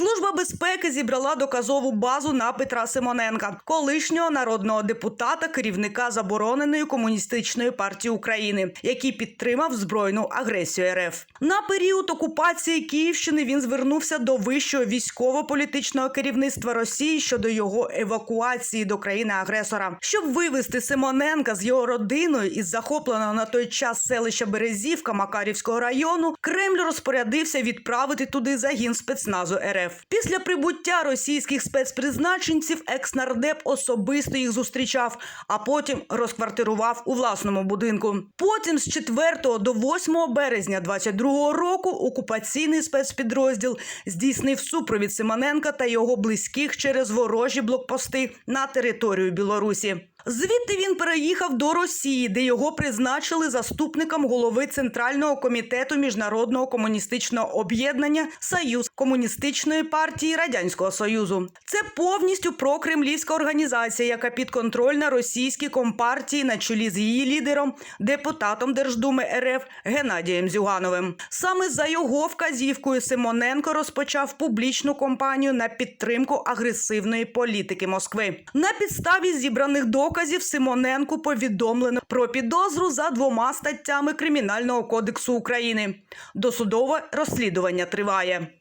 Служба безпеки зібрала доказову базу на Петра Симоненка, колишнього народного депутата, керівника забороненої комуністичної партії України, який підтримав збройну агресію РФ. На період окупації Київщини він звернувся до вищого військово-політичного керівництва Росії щодо його евакуації до країни-агресора, щоб вивезти Симоненка з його родиною із захопленого на той час селища Березівка Макарівського району. Кремль розпорядився відправити туди загін спецназу РФ. Після прибуття російських спецпризначенців екс-нардеп особисто їх зустрічав, а потім розквартирував у власному будинку. Потім з 4 до 8 березня 22 року окупаційний спецпідрозділ здійснив супровід Симоненка та його близьких через ворожі блокпости на територію Білорусі. Звідти він переїхав до Росії, де його призначили заступником голови Центрального комітету міжнародного комуністичного об'єднання Союз комуністичної партії Радянського Союзу. Це повністю прокремлівська організація, яка підконтрольна російській компартії на чолі з її лідером, депутатом Держдуми РФ Геннадієм Зюгановим. Саме за його вказівкою Симоненко розпочав публічну кампанію на підтримку агресивної політики Москви. На підставі зібраних доказів Симоненку повідомлено про підозру за двома статтями Кримінального кодексу України. Досудове розслідування триває.